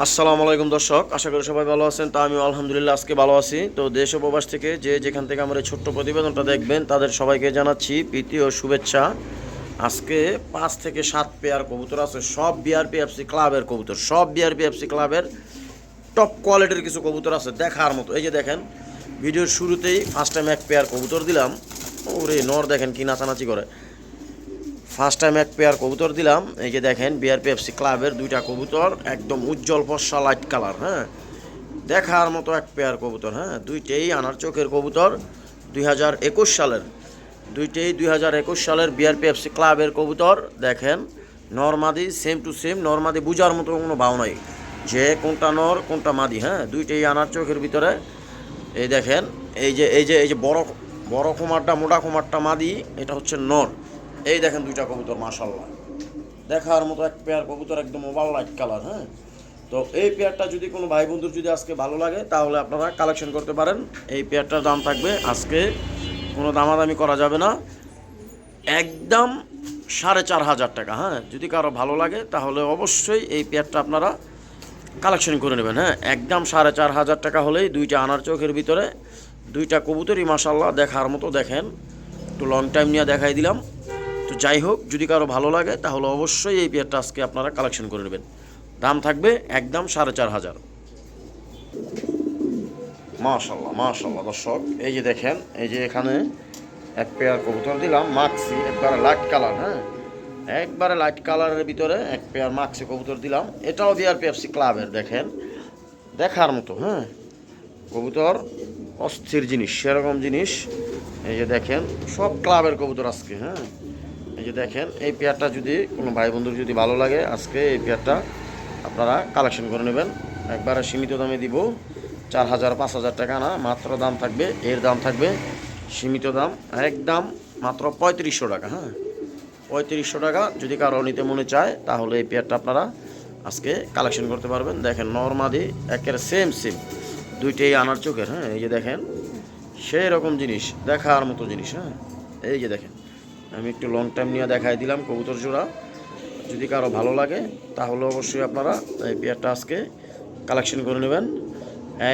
আসসালামু আলাইকুম দর্শক, আশা করি সবাই ভালো আছেন। তা আমি আলহামদুলিল্লাহ আজকে ভালো আছি। তো দেশ ও প্রবাস থেকে যে যেখান থেকে আমার এই ছোট্ট প্রতিবেদনটা দেখবেন, তাদের সবাইকে জানাচ্ছি প্রীতি ও শুভেচ্ছা। আজকে পাঁচ থেকে সাত পেয়ার কবুতর আছে, সব বিআরপি এফসি ক্লাবের কবুতর, সব বিআরপি এফসি ক্লাবের টপ কোয়ালিটির কিছু কবুতর আছে, দেখার মতো। এই যে দেখেন, ভিডিওর শুরুতেই ফার্স্ট টাইম এক পেয়ার কবুতর দিলাম। ওরে, নর দেখেন কি নাচানাচি করে। ফার্স্ট টাইম এক পেয়ার কবুতর দিলাম। এই যে দেখেন বিআরপিএফসি ক্লাবের দুইটা কবুতর, একদম উজ্জ্বল ফর্সা লাইট কালার হ্যাঁ? দেখার মতো এক পেয়ার কবুতর হ্যাঁ? দুইটাই আনার চোখের কবুতর, দুই হাজার একুশ সালের। দুইটাই দুই হাজার একুশ সালের বিআরপিএফসি ক্লাবের কবুতর, দেখেন। নরমাদি সেম টু সেম নরমাদি বুঝার মতো কোনো ভাও নাই। যে কোনটা নর, কোনটা মাদি হ্যাঁ? দুইটাই আনার চোখের ভিতরে। এই দেখেন, এই যে এই যে এই যে বড় বড় কুমারটা, মোটা কুমারটা মাদি, এটা হচ্ছে নর। এই দেখেন দুইটা কবুতর মাশাল্লাহ দেখার মতো এক পেয়ার কবুতর, একদম ওভার লাইট কালার হ্যাঁ? তো এই পেয়ারটা যদি কোনো ভাই বন্ধুর যদি আজকে ভালো লাগে, তাহলে আপনারা কালেকশন করতে পারেন। এই পেয়ারটার দাম থাকবে আজকে, কোনো দামাদামি করা যাবে না। একদম সাড়ে চার হাজার টাকা হ্যাঁ? যদি কারও ভালো লাগে, তাহলে অবশ্যই এই পেয়ারটা আপনারা কালেকশন করে নেবেন হ্যাঁ? একদম সাড়ে চার হাজার টাকা হলেই দুইটা আনার চোখের ভিতরে, দুইটা কবুতরই মাসাল্লাহ দেখার মতো দেখেন। একটু লং টাইম নিয়ে দেখাই দিলাম। যাই হোক, যদি কারও ভালো লাগে, তাহলে অবশ্যই এই পেয়ারটা আজকে আপনারা কালেকশন করে নেবেন। দাম থাকবে একদম সাড়ে চার হাজার। মাশাল্লাহ মাশাল্লাহ, দর্শক, এই যে দেখেন, এই যে এখানে এক পেয়ার কবুতর দিলাম মাক্সি একবারে লাইট কালার হ্যাঁ? একবারে লাইট কালারের ভিতরে এক পেয়ার মাক্সি কবুতর দিলাম। এটাও বিআর পেপসি ক্লাবের দেখেন। দেখার মতো হ্যাঁ? কবুতর অস্থির জিনিস, সেরকম জিনিস। এই যে দেখেন, সব ক্লাবের কবুতর আজকে হ্যাঁ? এই যে দেখেন, এই পেয়ারটা যদি কোনো ভাই বন্ধুর যদি ভালো লাগে, আজকে এই পেয়ারটা আপনারা কালেকশন করে নেবেন। একবারে সীমিত দামে দিব, চার হাজার, পাঁচ হাজার টাকা না, মাত্র দাম থাকবে, এর দাম থাকবে সীমিত দাম, একদম মাত্র পঁয়ত্রিশশো টাকা হ্যাঁ। পঁয়ত্রিশশো টাকা যদি কারও নিতে মনে চায়, তাহলে এই পেয়ারটা আপনারা আজকে কালেকশন করতে পারবেন। দেখেন, নর্মাদি, একের সেম সেম দুইটাই আনার চোখের হ্যাঁ এই যে দেখেন সেই রকম জিনিস, দেখার মতো জিনিস হ্যাঁ। এই যে দেখেন। আমি একটু লং টাইম নিয়ে দেখাই দিলাম কবুতর জোড়া। যদি কারও ভালো লাগে, তাহলে অবশ্যই আপনারা এই পেয়ারটা আজকে কালেকশন করে নেবেন।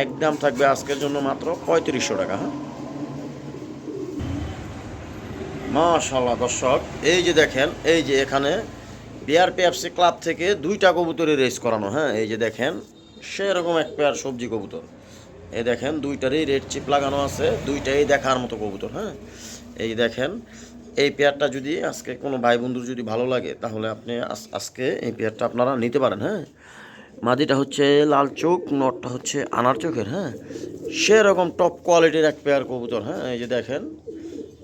একদম থাকবে আজকের জন্য মাত্র পঁয়ত্রিশশো টাকা হ্যাঁ? মাশাল্লাহ দর্শক, এই যে দেখেন, এই যে এখানে বিআরপিএফসি ক্লাব থেকে দুইটা কবুতরই রেস করানো হ্যাঁ? এই যে দেখেন, সেরকম এক পেয়ার সবজি কবুতর। এই দেখেন, দুইটারই রেড চিপ লাগানো আছে, দুইটাই দেখার মতো কবুতর হ্যাঁ? এই দেখেন এই পেয়ারটা যদি আজকে কোনো ভাই বন্ধুর যদি ভালো লাগে, তাহলে আপনি আজ- আজকে এই পেয়ারটা আপনারা নিতে পারেন হ্যাঁ? মাদিটা হচ্ছে লাল চোখ, নটটা হচ্ছে আনার চোখের হ্যাঁ? সেরকম টপ কোয়ালিটির এক পেয়ার কবুতর হ্যাঁ? এই যে দেখেন,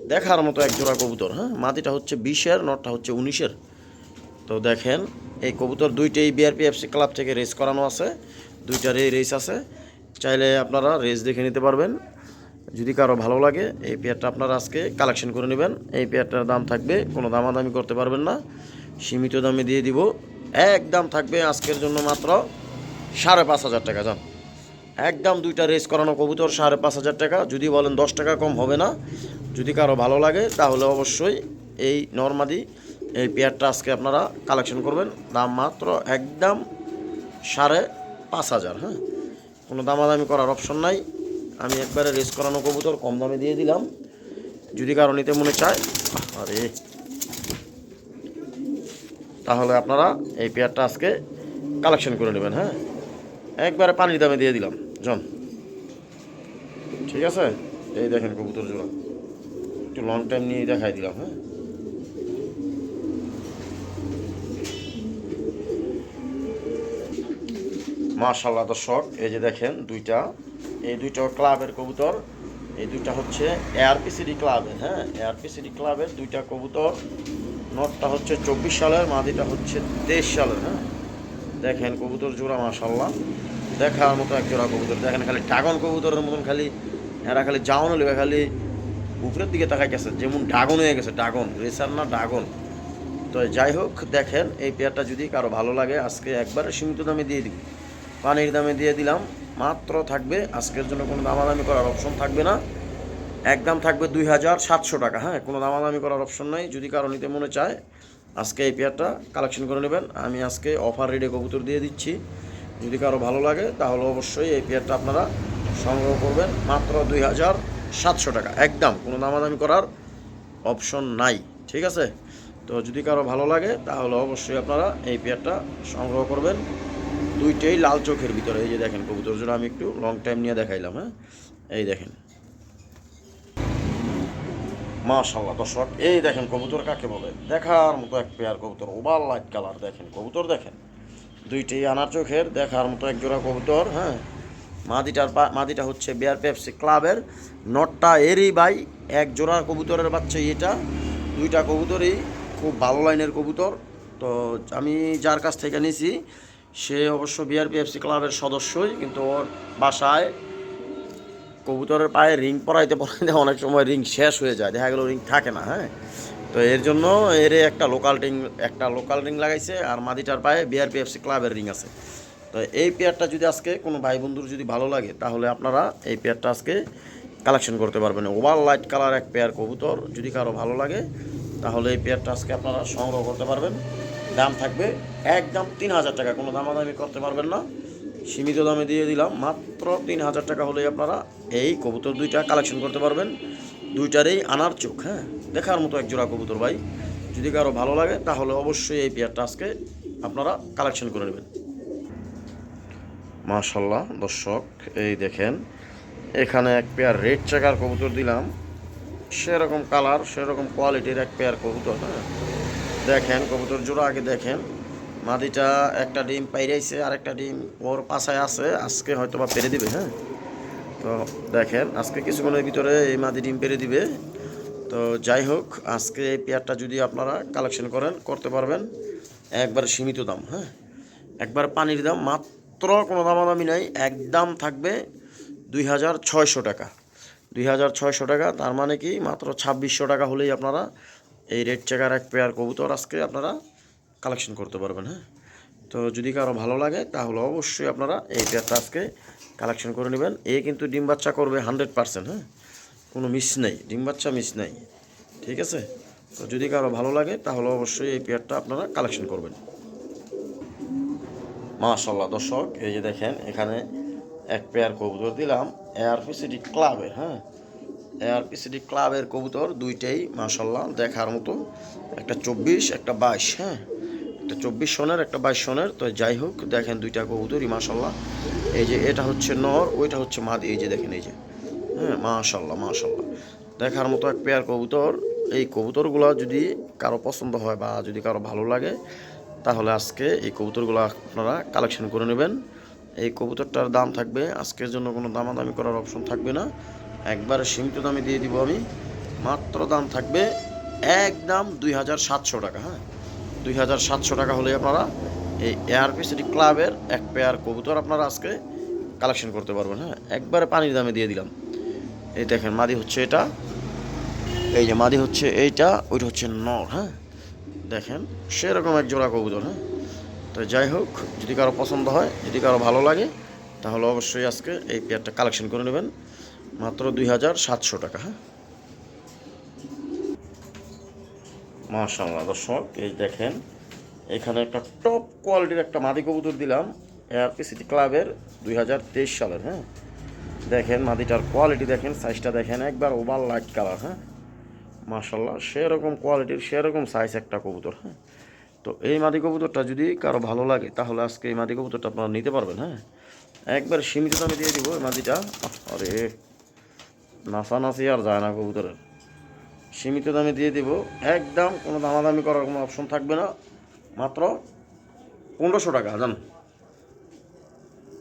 দেখার মতো এক জোড়া কবুতর হ্যাঁ? মাদিটা হচ্ছে বিশের, নটটা হচ্ছে উনিশের। তো দেখেন, এই কবুতর দুইটাই বিআরপিএফসি ক্লাব থেকে রেস করানো আছে, দুইটারই রেস আছে। চাইলে আপনারা রেস দেখে নিতে পারবেন। যদি কারও ভালো লাগে, এই পেয়ারটা আপনারা আজকে কালেকশন করে নেবেন। এই পেয়ারটার দাম থাকবে, কোনো দামাদামি করতে পারবেন না। সীমিত দামে দিয়ে দিব। একদম থাকবে আজকের জন্য মাত্র সাড়ে পাঁচ হাজার টাকা যান একদম দুইটা রেস করানো কবুতর সাড়ে পাঁচ হাজার টাকা। যদি বলেন দশ টাকা কম হবে না। যদি কারও ভালো লাগে, তাহলে অবশ্যই এই নর্মাদি, এই পেয়ারটা আজকে আপনারা কালেকশন করবেন। দাম মাত্র একদম সাড়ে পাঁচ হাজার হ্যাঁ। কোনো দামাদামি করার অপশন নাই। আমি একবারে রেস করানো কবুতর, কম দামে দিয়ে দিলাম। যদি কারও নিতে মনে চায়, আরে। তাহলে আপনারা এই পেয়ারটা আজকে কালেকশন করে নেবেন হ্যাঁ? একবারে পানির দামে দিয়ে দিলাম, জন। ঠিক আছে? এই দেখেন কবুতর জোড়া একটু লং টাইম নিয়ে দেখাই দিলাম হ্যাঁ? মার্শাল্লাহ দর্শক, এই যে দেখেন দুইটা এই দুইটা ক্লাবের কবুতর, এই দুইটা হচ্ছে এআরপিসিডি ক্লাবের হ্যাঁ? এআরপিসিডি ক্লাবের দুইটা কবুতর, নটটা হচ্ছে চব্বিশ সালের, মাদিটা হচ্ছে তেইশ সালের হ্যাঁ? দেখেন কবুতর জোড়া মাশাল্লাহ দেখার মতো এক জোড়া কবুতর। দেখেন খালি ড্রাগন কবুতরের মতন খালি, এরা খালি যাওন হলে খালি উপরের দিকে তাকাই গেছে যেমন ড্রাগন হয়ে গেছে, ড্রাগন, রেসার না ড্রাগন। তো যাই হোক, দেখেন এই পেয়ারটা যদি কারও ভালো লাগে, আজকে একবারে সীমিত দামে দিয়ে দিই পানির দামে দিয়ে দিলাম মাত্র থাকবে, আজকের জন্য কোনো দামাদামি করার অপশন থাকবে না। একদম থাকবে দুই হাজার সাতশো টাকা। হ্যাঁ কোনো দামাদামি করার অপশন নাই। যদি কারও নিতে মনে চায়, আজকে এই পেয়ারটা কালেকশন করে নেবেন। আমি আজকে অফার রেডে কবুতর দিয়ে দিচ্ছি। যদি কারও ভালো লাগে, তাহলে অবশ্যই এই পেয়ারটা আপনারা সংগ্রহ করবেন। মাত্র দুই হাজার সাতশো টাকা। একদম কোনো দামাদামি করার অপশন নাই। ঠিক আছে? তো যদি কারও ভালো লাগে, তাহলে অবশ্যই আপনারা এই পেয়ারটা সংগ্রহ করবেন। দুইটাই লাল চোখের ভিতরে, এই যে দেখেন কবুতর জন্য আমি একটু লং টাইম নিয়ে দেখাইলাম হ্যাঁ? এই দেখেন। মাশাল্লাহ দর্শক, এই দেখেন কবুতর কাকে বলে? দেখার মতো এক পেয়ার কবুতর ওভার লাইট কালার দেখেন, কবুতর দেখেন। দুইটি আনার চোখের, দেখার মতো এক জোড়া কবুতর হ্যাঁ? মাদিটার মাদিটা হচ্ছে বিয়ার পেপসি ক্লাবের নটটা এরই বাই এক জোড়া কবুতরের বাচ্চা এটা। দুইটা কবুতরই খুব ভালো লাইনের কবুতর। তো আমি যার কাছ থেকে নিয়েছি সে অবশ্য বিআর পিএফসি ক্লাবের সদস্যই, কিন্তু ওর বাসায় কবুতরের পায়ে রিং পরাইতে পরাইতে অনেক সময় রিং শেষ হয়ে যায়, দেখা গেল রিং থাকে না হ্যাঁ? তো এর জন্য এর একটা লোকাল রিং একটা লোকাল রিং লাগাইছে, আর মাদিটার পায়ে বিআরপিএফসি ক্লাবের রিং আছে। তো এই পেয়ারটা যদি আজকে কোনো ভাই বন্ধুর যদি ভালো লাগে, তাহলে আপনারা এই পেয়ারটা আজকে কালেকশন করতে পারবেন। ওভার লাইট কালার এক পেয়ার কবুতর, যদি কারও ভালো লাগে, তাহলে এই পেয়ারটা আজকে আপনারা সংগ্রহ করতে পারবেন। দাম থাকবে একদম তিন হাজার টাকা। কোনো দামাদামি করতে পারবেন না। সীমিত দামে দিয়ে দিলাম। মাত্র তিন হাজার টাকা হলেই আপনারা এই কবুতর দুইটা কালেকশন করতে পারবেন। দুইটারই আনার চোখ হ্যাঁ? দেখার মতো এক জোড়া কবুতর ভাই। যদি কারও ভালো লাগে, তাহলে অবশ্যই এই পেয়ারটা আজকে আপনারা কালেকশন করে নেবেন। মাশাল্লাহ দর্শক, এই দেখেন, এখানে এক পেয়ার রেড চেকার কবুতর দিলাম। সেরকম কালার সেরকম কোয়ালিটির এক পেয়ার কবুতর হ্যাঁ? দেখেন, কবুতর জোড়া আগে দেখেন। মাদিটা একটা ডিম পাইরাইছে আর একটা ডিম ওর পাশায় আছে। আজকে হয়তো বা পেরে দিবে হ্যাঁ? তো দেখেন, আজকে কিছুক্ষণের ভিতরে এই মাদি ডিম পেরে দিবে। তো যাই হোক, আজকে এই পেয়ারটা যদি আপনারা কালেকশন করেন, করতে পারবেন। একবার সীমিত দাম হ্যাঁ? একবার পানির দাম, মাত্র কোনো দামাদামি নাই, একদম থাকবে দুই হাজার ছয়শো টাকা। দুই হাজার ছয়শো টাকা, তার মানে কি, মাত্র ছাব্বিশশো টাকা হলেই আপনারা এই রেড চেকার এক পেয়ার কবুতর আজকে আপনারা কালেকশন করতে পারবেন হ্যাঁ? তো যদি কারও ভালো লাগে, তাহলে অবশ্যই আপনারা এই পেয়ারটা আজকে কালেকশন করে নেবেন। এ কিন্তু ডিম বাচ্চা করবে হান্ড্রেড পার্সেন্ট হ্যাঁ? কোনো মিস নেই, ডিম বাচ্চা মিস নেই, ঠিক আছে? তো যদি কারও ভালো লাগে, তাহলে অবশ্যই এই পেয়ারটা আপনারা কালেকশন করবেন। মাশাল্লাহ দর্শক, এই যে দেখেন, এখানে এক পেয়ার কবুতর দিলাম এআরপিসিডি ক্লাবের হ্যাঁ? এআরপিসিডি ক্লাবের কবুতর দুইটাই মাশাল্লাহ দেখার মতো। একটা চব্বিশ, একটা বাইশ হ্যাঁ? একটা চব্বিশ সনের, একটা বাইশ সনের। তো যাই হোক, দেখেন দুইটা কবুতরই মাশাল্লাহ এই যে এটা হচ্ছে নর, ওইটা হচ্ছে মাদি, এই যে দেখেন, এই যে। হ্যাঁ মাশাল্লাহ মাশাল্লাহ দেখার মতো এক পেয়ার কবুতর। এই কবুতরগুলো যদি কারও পছন্দ হয় বা যদি কারও ভালো লাগে, তাহলে আজকে এই কবুতরগুলো আপনারা কালেকশন করে নেবেন। এই কবুতরটার দাম থাকবে, আজকের জন্য কোনো দামাদামি করার অপশন থাকবে না। একবারে সীমিত দামে দিয়ে দিব আমি। মাত্র দাম থাকবে একদম দুই হাজার সাতশো টাকা হ্যাঁ? দুই হাজার সাতশো টাকা হলে আপনারা এই এআরপি সিটি ক্লাবের এক পেয়ার কবুতর আপনারা আজকে কালেকশন করতে পারবেন হ্যাঁ? একবারে পানির দামে দিয়ে দিলাম। এই দেখেন, মাদি হচ্ছে এটা। এই যে মাদি হচ্ছে এইটা, ওইটা হচ্ছে নর হ্যাঁ? দেখেন, সেরকম এক জোড়া কবুতর হ্যাঁ? তো যাই হোক, যদি কারও পছন্দ হয়, যদি কারও ভালো লাগে, তাহলে অবশ্যই আজকে এই পেয়ারটা কালেকশন করে নেবেন। মাত্র দুই হাজার সাতশো টাকা হ্যাঁ? মাশাল্লাহ দর্শক, এই দেখেন, এখানে একটা টপ কোয়ালিটির একটা মাদি কবুতর দিলাম এআরপি সিটি ক্লাবের দুই হাজার তেইশ সালের হ্যাঁ? দেখেন, মাদিটার কোয়ালিটি দেখেন সাইজটা দেখেন, একবার ওভার লাইট কালার হ্যাঁ? মাশাল্লাহ সেরকম কোয়ালিটির সেরকম সাইজ একটা কবুতর হ্যাঁ? তো এই মাদি কবুতরটা যদি কারও ভালো লাগে, তাহলে আজকে এই মাদি কবুতরটা আপনারা নিতে পারবেন হ্যাঁ? একবার সীমিত দামে দিয়ে দিব এই মাদিটা। আরে নাচানাচি আর যায় না কবুতরের। সীমিত দামে দিয়ে দিব। একদম কোনো দামাদামি করার কোনো অপশন থাকবে না। মাত্র পনেরোশো টাকা, জান।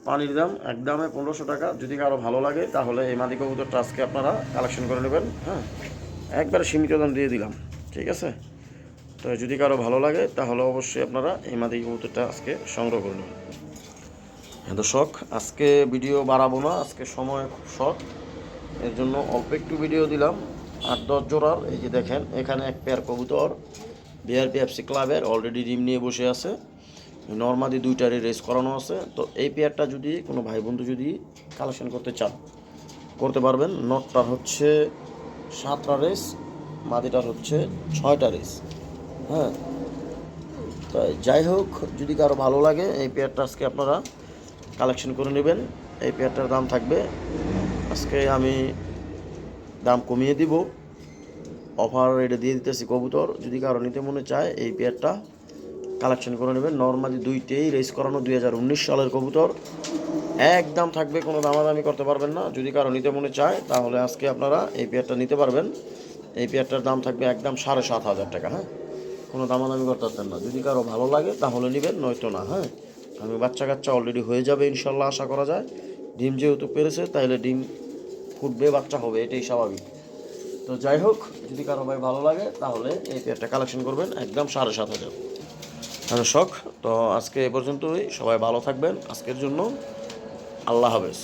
পানির দাম একদমে পনেরোশো টাকা। যদি কারও ভালো লাগে, তাহলে এই মাদি কবুতরটা আজকে আপনারা কালেকশন করে নেবেন হ্যাঁ। একবারে সীমিত দাম দিয়ে দিলাম, ঠিক আছে? তো যদি কারও ভালো লাগে, তাহলে অবশ্যই আপনারা এই মাদি কবুতরটা আজকে সংগ্রহ করে নেবেন। হ্যাঁ দর্শক, আজকে ভিডিও বাড়াবো না। আজকে সময় খুব শর্ট। এর জন্য অল্প একটু ভিডিও দিলাম। আট দশ জোড়ার, এই যে দেখেন, এখানে এক পেয়ার কবুতর বিআরপি এফসি ক্লাবের অলরেডি ডিম নিয়ে বসে আছে। নর্মাদি দুইটারই রেস করানো আছে। তো এই পেয়ারটা যদি কোনো ভাই বন্ধু যদি কালেকশন করতে চান, করতে পারবেন। নটটার হচ্ছে সাতটা রেস মাদিটার হচ্ছে ছয়টা রেস হ্যাঁ? তো যাই হোক, যদি কারও ভালো লাগে, এই পেয়ারটা আজকে আপনারা কালেকশন করে নেবেন। এই পেয়ারটার দাম থাকবে আজকে আমি দাম কমিয়ে দিব। অফার রেটে দিয়ে দিতেছি কবুতর। যদি কারও নিতে মনে চায়, এই পেয়ারটা কালেকশন করে নেবেন। নর্মালি দুইটেই রেস করানো দুই হাজার উনিশ সালের কবুতর। একদম থাকবে, কোনো দামাদামি করতে পারবেন না। যদি কারও নিতে মনে চায়, তাহলে আজকে আপনারা এই পেয়ারটা নিতে পারবেন। এই পেয়ারটার দাম থাকবে একদম সাড়ে সাত হাজার টাকা হ্যাঁ? কোনো দামাদামি করতে পারতেন না। যদি কারও ভালো লাগে, তাহলে নেবেন, নয়তো না হ্যাঁ? আমি বাচ্চা কাচ্চা অলরেডি হয়ে যাবে, ইনশাল্লাহ, আশা করা যায়। ডিম যেহেতু পেরেছে তাহলে ডিম ফুটবে, বাচ্চা হবে, এটাই স্বাভাবিক। তো যাই হোক, যদি কারও ভাই ভালো লাগে, তাহলে এই পেয়ারটা কালেকশন করবেন, একদম সাড়ে সাত হাজার। শখ তো আজকে এ পর্যন্তই। সবাই ভালো থাকবেন। আজকের জন্য আল্লাহ হাফেজ।